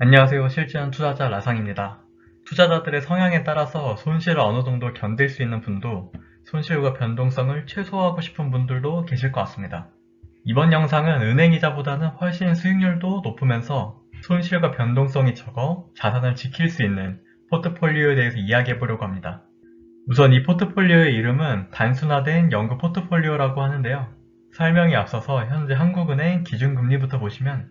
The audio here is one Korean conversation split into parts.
안녕하세요. 실전 투자자 라상입니다. 투자자들의 성향에 따라서 손실을 어느 정도 견딜 수 있는 분도 손실과 변동성을 최소화하고 싶은 분들도 계실 것 같습니다. 이번 영상은 은행이자보다는 훨씬 수익률도 높으면서 손실과 변동성이 적어 자산을 지킬 수 있는 포트폴리오에 대해서 이야기해 보려고 합니다. 우선 이 포트폴리오의 이름은 단순화된 연구 포트폴리오라고 하는데요. 설명에 앞서서 현재 한국은행 기준금리부터 보시면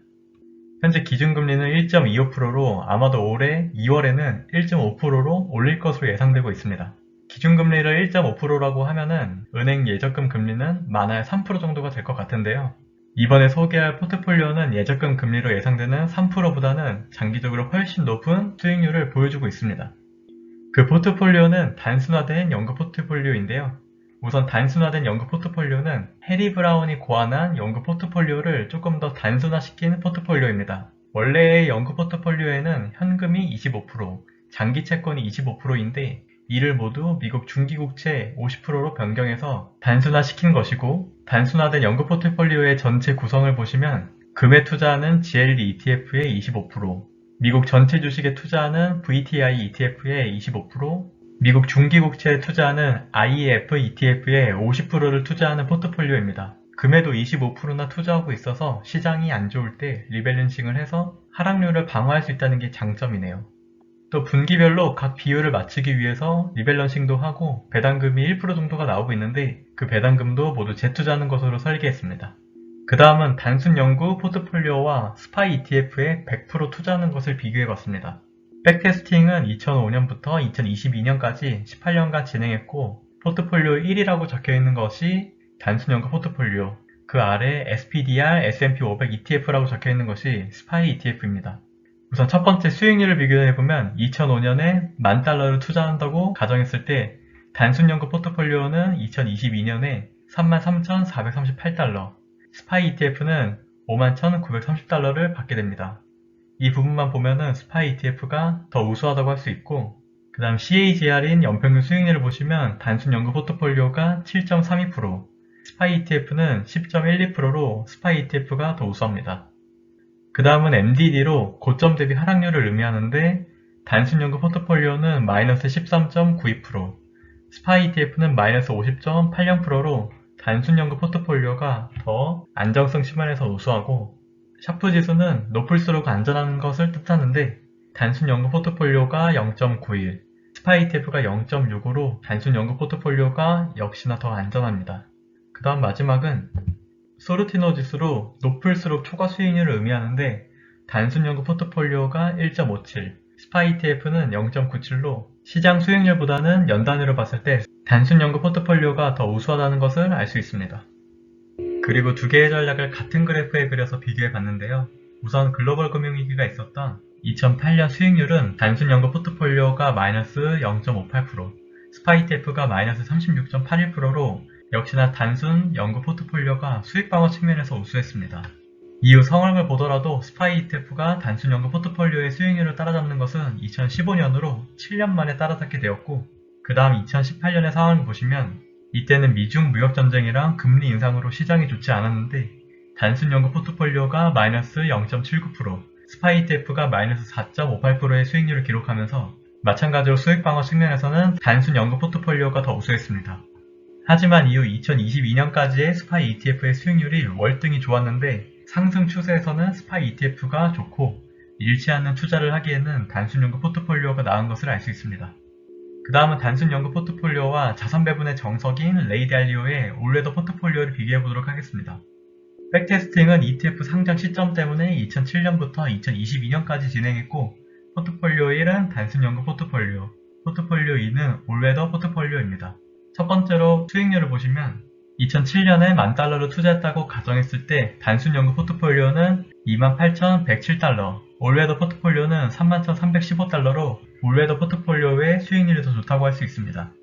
현재 기준금리는 1.25%로 아마도 올해 2월에는 1.5%로 올릴 것으로 예상되고 있습니다. 기준금리를 1.5%라고 하면은 은행 예적금 금리는 많아야 3% 정도가 될 것 같은데요. 이번에 소개할 포트폴리오는 예적금 금리로 예상되는 3%보다는 장기적으로 훨씬 높은 수익률을 보여주고 있습니다. 그 포트폴리오는 단순화된 연구 포트폴리오인데요. 우선 단순화된 연구 포트폴리오는 해리 브라운이 고안한 연구 포트폴리오를 조금 더 단순화시킨 포트폴리오입니다. 원래의 연구 포트폴리오에는 현금이 25%, 장기 채권이 25%인데 이를 모두 미국 중기국채 50%로 변경해서 단순화시킨 것이고 단순화된 연구 포트폴리오의 전체 구성을 보시면 금에 투자하는 GLD ETF의 25%, 미국 전체 주식에 투자하는 VTI ETF의 25%, 미국 중기국채에 투자하는 IEF ETF의 50%를 투자하는 포트폴리오입니다. 금에도 25%나 투자하고 있어서 시장이 안 좋을 때 리밸런싱을 해서 하락률을 방어할 수 있다는 게 장점이네요. 또 분기별로 각 비율을 맞추기 위해서 리밸런싱도 하고 배당금이 1% 정도가 나오고 있는데 그 배당금도 모두 재투자하는 것으로 설계했습니다. 그 다음은 단순 연구 포트폴리오와 스파이 ETF에 100% 투자하는 것을 비교해봤습니다. 백테스팅은 2005년부터 2022년까지 18년간 진행했고 포트폴리오 1이라고 적혀있는 것이 단순 연구 포트폴리오 그 아래 SPDR S&P 500 ETF라고 적혀있는 것이 스파이 ETF입니다. 우선 첫 번째 수익률을 비교해보면 2005년에 만 달러를 투자한다고 가정했을 때 단순 연구 포트폴리오는 2022년에 33,438달러, 스파이 ETF는 51,930달러를 받게 됩니다. 이 부분만 보면은 스파이 ETF가 더 우수하다고 할 수 있고 그 다음 CAGR인 연평균 수익률을 보시면 단순 연구 포트폴리오가 7.32%, 스파이 ETF는 10.12%로 스파이 ETF가 더 우수합니다. 그 다음은 MDD로 고점 대비 하락률을 의미하는데 단순 연구 포트폴리오는 마이너스 13.92%, 스파이 ETF는 마이너스 50.80%로 단순 연구 포트폴리오가 더 안정성 측면에서 우수하고 샤프 지수는 높을수록 안전한 것을 뜻하는데 단순 연구 포트폴리오가 0.91, 스파이 ETF가 0.65로 단순 연구 포트폴리오가 역시나 더 안전합니다. 그 다음 마지막은 소르티노 지수로 높을수록 초과 수익률을 의미하는데 단순 연구 포트폴리오가 1.57, 스파이 ETF는 0.97로 시장 수익률보다는 연단위로 봤을 때 단순 연구 포트폴리오가 더 우수하다는 것을 알 수 있습니다. 그리고 두 개의 전략을 같은 그래프에 그려서 비교해 봤는데요. 우선 글로벌 금융위기가 있었던 2008년 수익률은 단순 연구 포트폴리오가 마이너스 0.58%, 스파이 ETF가 마이너스 36.81%로 역시나 단순 연구 포트폴리오가 수익 방어 측면에서 우수했습니다. 이후 상황을 보더라도 스파이 ETF가 단순 연구 포트폴리오의 수익률을 따라잡는 것은 2015년으로 7년 만에 따라잡게 되었고 그 다음 2018년의 상황을 보시면 이때는 미중 무역 전쟁이랑 금리 인상으로 시장이 좋지 않았는데 단순 연구 포트폴리오가 마이너스 0.79%, 스파이 ETF가 마이너스 4.58%의 수익률을 기록하면서 마찬가지로 수익 방어 측면에서는 단순 연구 포트폴리오가 더 우수했습니다. 하지만 이후 2022년까지의 스파이 ETF의 수익률이 월등히 좋았는데 상승 추세에서는 스파이 ETF가 좋고 잃지 않는 투자를 하기에는 단순 연구 포트폴리오가 나은 것을 알 수 있습니다. 그 다음은 단순 연구 포트폴리오와 자산 배분의 정석인 레이디 알리오의 올레더 포트폴리오를 비교해 보도록 하겠습니다. 백테스팅은 ETF 상장 시점 때문에 2007년부터 2022년까지 진행했고 포트폴리오 1은 단순 연구 포트폴리오, 포트폴리오 2는 올웨더 포트폴리오입니다. 첫 번째로 수익률을 보시면 2007년에 만 달러를 투자했다고 가정했을 때 단순 연구 포트폴리오는 28,107달러, 올웨더 포트폴리오는 31,315달러로 올웨더 포트폴리오의 수익률이 더 좋다고 할 수 있습니다.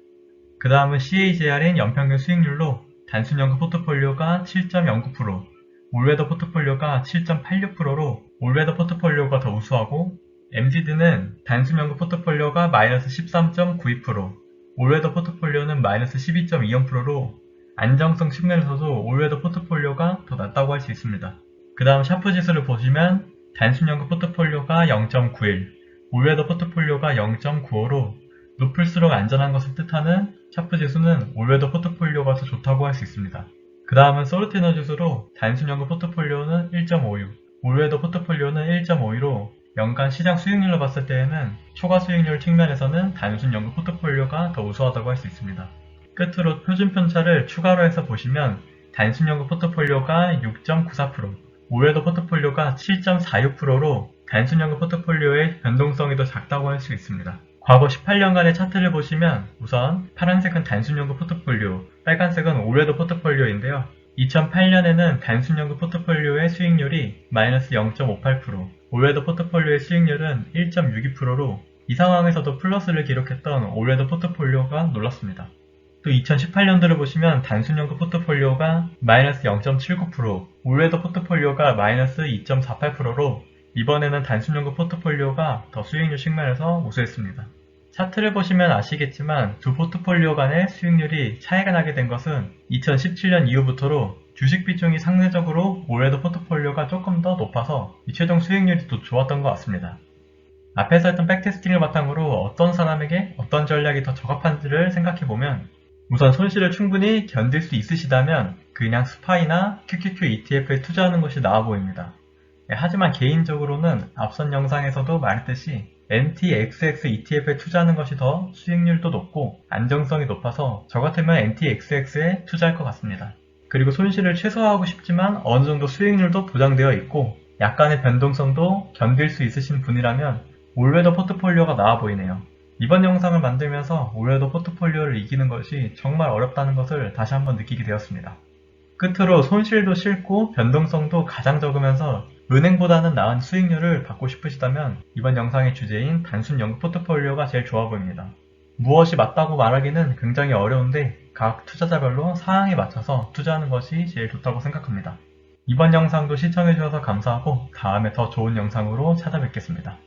그 다음은 CAGR인 연평균 수익률로 단순 연구 포트폴리오가 7.09%, 올웨더 포트폴리오가 7.86%로 올웨더 포트폴리오가 더 우수하고 MDD는 단순 연구 포트폴리오가 마이너스 13.92%, 올웨더 포트폴리오는 마이너스 12.20%로 안정성 측면에서도 올웨더 포트폴리오가 더 낫다고 할 수 있습니다. 그 다음 샤프 지수를 보시면 단순 연금 포트폴리오가 0.91, 올웨더 포트폴리오가 0.95로 높을수록 안전한 것을 뜻하는 샤프 지수는 올웨더 포트폴리오가 더 좋다고 할 수 있습니다. 그 다음은 소르티너 지수로 단순 연금 포트폴리오는 1.56, 올웨더 포트폴리오는 1.52로 연간 시장 수익률로 봤을 때에는 초과 수익률 측면에서는 단순 연금 포트폴리오가 더 우수하다고 할 수 있습니다. 끝으로 표준 편차를 추가로 해서 보시면 단순 연금 포트폴리오가 6.94%, 올웨더 포트폴리오가 7.46%로 단순 연금 포트폴리오의 변동성이 더 작다고 할 수 있습니다. 과거 18년간의 차트를 보시면 우선 파란색은 단순 연금 포트폴리오, 빨간색은 올웨더 포트폴리오인데요. 2008년에는 단순 연금 포트폴리오의 수익률이 마이너스 0.58%, 올웨더 포트폴리오의 수익률은 1.62%로 이 상황에서도 플러스를 기록했던 올웨더 포트폴리오가 놀랐습니다. 또 2018년도를 보시면 단순 연금 포트폴리오가 마이너스 0.79%, 올웨더 포트폴리오가 마이너스 2.48%로 이번에는 단순 연금 포트폴리오가 더 수익률 측면에서 우수했습니다. 차트를 보시면 아시겠지만 두 포트폴리오 간의 수익률이 차이가 나게 된 것은 2017년 이후부터로 주식 비중이 상대적으로 올해도 포트폴리오가 조금 더 높아서 이 최종 수익률이 더 좋았던 것 같습니다. 앞에서 했던 백테스팅을 바탕으로 어떤 사람에게 어떤 전략이 더 적합한지를 생각해보면 우선 손실을 충분히 견딜 수 있으시다면 그냥 스파이나 QQQ ETF에 투자하는 것이 나아 보입니다. 네, 하지만 개인적으로는 앞선 영상에서도 말했듯이 NTXX ETF에 투자하는 것이 더 수익률도 높고 안정성이 높아서 저 같으면 NTXX에 투자할 것 같습니다. 그리고 손실을 최소화하고 싶지만 어느 정도 수익률도 보장되어 있고 약간의 변동성도 견딜 수 있으신 분이라면 올웨더 포트폴리오가 나아 보이네요. 이번 영상을 만들면서 올웨더 포트폴리오를 이기는 것이 정말 어렵다는 것을 다시 한번 느끼게 되었습니다. 끝으로 손실도 싫고 변동성도 가장 적으면서 은행보다는 나은 수익률을 받고 싶으시다면 이번 영상의 주제인 단순 연금 포트폴리오가 제일 좋아 보입니다. 무엇이 맞다고 말하기는 굉장히 어려운데 각 투자자별로 상황에 맞춰서 투자하는 것이 제일 좋다고 생각합니다. 이번 영상도 시청해주셔서 감사하고 다음에 더 좋은 영상으로 찾아뵙겠습니다.